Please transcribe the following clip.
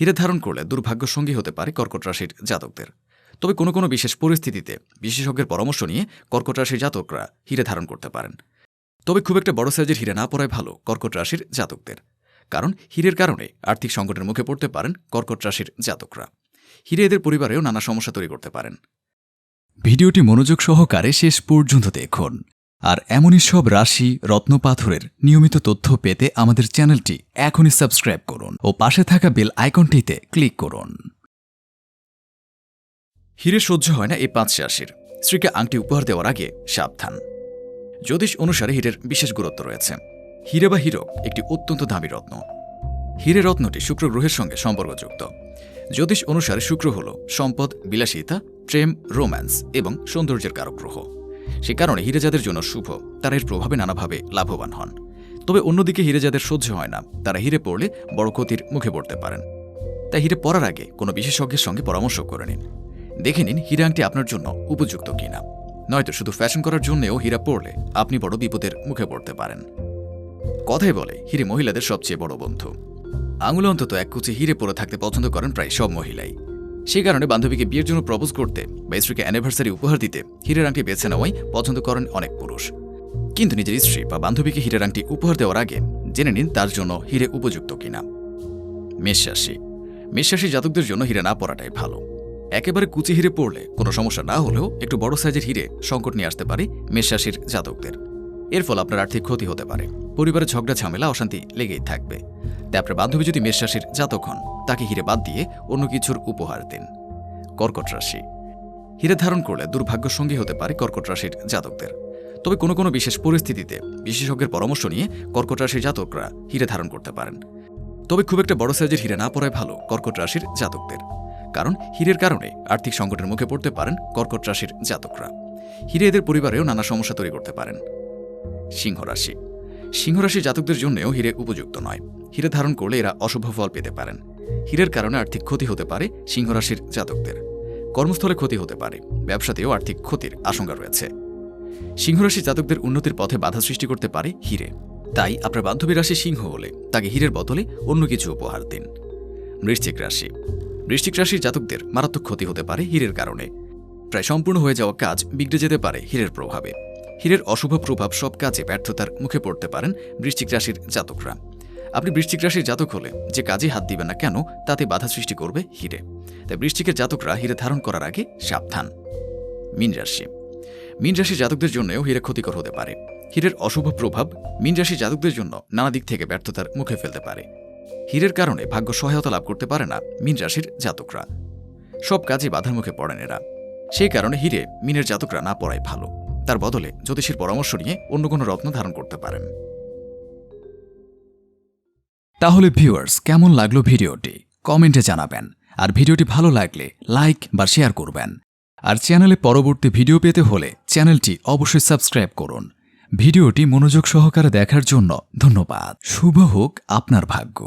হীরে ধারণ করলে দুর্ভাগ্য সঙ্গী হতে পারে কর্কট রাশির জাতকদের। তবে কোনো কোনো বিশেষ পরিস্থিতিতে বিশেষজ্ঞের পরামর্শ নিয়ে কর্কট রাশির জাতকরা হীরে ধারণ করতে পারেন। তবে খুব একটা বড় সাইজের হীরে না পড়ায় ভালো কর্কট রাশির জাতকদের। কারণ হীরের কারণে আর্থিক সংকটের মুখে পড়তে পারেন কর্কট রাশির জাতকরা। হীরে এদের পরিবারেও নানা সমস্যা তৈরি করতে পারেন। ভিডিওটি মনোযোগ সহকারে শেষ পর্যন্ত দেখুন। আর এমনই সব রাশি রত্নপাথরের নিয়মিত তথ্য পেতে আমাদের চ্যানেলটি এখনই সাবস্ক্রাইব করুন ও পাশে থাকা বেল আইকনটিতে ক্লিক করুন। হিরে সহ্য হয় না এই পাঁচ রাশির। স্ত্রীকে আংটি উপহার দেওয়ার আগে সাবধান। জ্যোতিষ অনুসারে হীরের বিশেষ গুরুত্ব রয়েছে। হিরে বা হিরো একটি অত্যন্ত দামি রত্ন। হিরে রত্নটি শুক্র গ্রহের সঙ্গে সম্পর্কযুক্ত। জ্যোতিষ অনুসারে শুক্র হল সম্পদ, বিলাসিতা, প্রেম, রোম্যান্স এবং সৌন্দর্যের কারক গ্রহ। সে কারণে হিরেজাদের জন্য শুভ। তারা এর প্রভাবে নানাভাবে লাভবান হন। তবে অন্যদিকে হিরে যাদের সহ্য হয় না। তারা হিরে পড়লে বড় ক্ষতির মুখে পড়তে পারেন। তাই হিরে পড়ার আগে কোনো বিশেষজ্ঞের সঙ্গে পরামর্শ করে নিন। দেখে নিন হীরা আংটি আপনার জন্য উপযুক্ত কিনা। নয়তো শুধু ফ্যাশন করার জন্যেও হীরা পড়লে আপনি বড় বিপদের মুখে পড়তে পারেন। কথাই বলে, হিরে মহিলাদের সবচেয়ে বড় বন্ধু। আঙুলে অন্তত এক কুচি হিরে পরে থাকতে পছন্দ করেন প্রায় সব মহিলাই। সেই কারণে বান্ধবীকে বিয়ের জন্য প্রপোজ করতে বা স্ত্রীকে অ্যানিভার্সারি উপহার দিতে হীরের আংটি বেছে নেওয়াই পছন্দ করেন অনেক পুরুষ। কিন্তু নিজের স্ত্রী বা বান্ধবীকে হীরের আংটি উপহার দেওয়ার আগে জেনে নিন তার জন্য হিরে উপযুক্ত কিনা। মেষরাশি। মেষরাশি জাতকদের জন্য হিরে না পড়াটাই ভালো। একেবারে কুচি হিরে পড়লে কোনো সমস্যা না হলেও একটু বড় সাইজের হিরে সংকট নিয়ে আসতে পারে মেষরাশির জাতকদের। এর ফলে আপনার আর্থিক ক্ষতি হতে পারে। পরিবারের ঝগড়া, ঝামেলা, অশান্তি লেগেই থাকবে। তাই আপনার বান্ধবী যদি মেষরাশির জাতক হন, তাকে হিরে বাদ দিয়ে অন্য কিছুর উপহার দিন। কর্কট রাশি। হিরে ধারণ করলে দুর্ভাগ্য সঙ্গী হতে পারে কর্কট রাশির জাতকদের। তবে কোনো কোনো বিশেষ পরিস্থিতিতে বিশেষজ্ঞের পরামর্শ নিয়ে কর্কট রাশির জাতকরা হিরে ধারণ করতে পারেন। তবে খুব একটা বড় সাইজের হিরে না পড়ায় ভালো কর্কট রাশির জাতকদের। কারণ হীরের কারণে আর্থিক সংকটের মুখে পড়তে পারেন কর্কট রাশির জাতকরা। হিরে এদের পরিবারেও নানা সমস্যা তৈরি করতে পারেন। সিংহ রাশি। সিংহ রাশির জাতকদের জন্যও হিরে উপযুক্ত নয়। হিরে ধারণ করলে এরা অশুভ ফল পেতে পারেন। হীরের কারণে আর্থিক ক্ষতি হতে পারে সিংহরাশির জাতকদের। কর্মস্থলে ক্ষতি হতে পারে। ব্যবসাতেও আর্থিক ক্ষতির আশঙ্কা রয়েছে। সিংহরাশি জাতকদের উন্নতির পথে বাধা সৃষ্টি করতে পারে হিরে। তাই আপনার বান্ধবী রাশি সিংহ হলে তাকে হীরের বদলে অন্য কিছু উপহার দিন। বৃশ্চিক রাশি। বৃশ্চিক রাশির জাতকদের মারাত্মক ক্ষতি হতে পারে হীরের কারণে। প্রায় সম্পূর্ণ হয়ে যাওয়া কাজ বিগড়ে যেতে পারে হীরের প্রভাবে। হীরের অশুভ প্রভাব সব কাজে ব্যর্থতার মুখে পড়তে পারেন বৃশ্চিক রাশির জাতকরা। আপনি বৃশ্চিক রাশির জাতক হলে যে কাজে হাত দিবেন না কেন, তাতে বাধা সৃষ্টি করবে হিরে। তাই বৃশ্চিকের জাতকরা হিরে ধারণ করার আগে সাবধান। মীন রাশি। মীন রাশির জাতকদের জন্যও হিরে ক্ষতিকর হতে পারে। হীরের অশুভ প্রভাব মীন রাশির জাতকদের জন্য নানা দিক থেকে ব্যর্থতার মুখে ফেলতে পারে। হীরের কারণে ভাগ্য সহায়তা লাভ করতে পারে না মীন রাশির জাতকরা। সব কাজে বাধার মুখে পড়েন এরা। সেই কারণে হীরে মিনের জাতকরা না পড়ায় ভালো। তার বদলে জ্যোতিষীর পরামর্শ নিয়ে অন্য কোনো রত্ন ধারণ করতে পারেন। তাহলে ভিউয়ার্স কেমন লাগল ভিডিওটি? কমেন্টে জানাবেন। আর ভিডিওটি ভালো লাগলে লাইক বা শেয়ার করবেন। আর চ্যানেলে পরবর্তী ভিডিও পেতে হলে চ্যানেলটি অবশ্যই সাবস্ক্রাইব করুন। ভিডিওটি মনোযোগ সহকারে দেখার জন্য ধন্যবাদ। শুভ হোক আপনার ভাগ্য।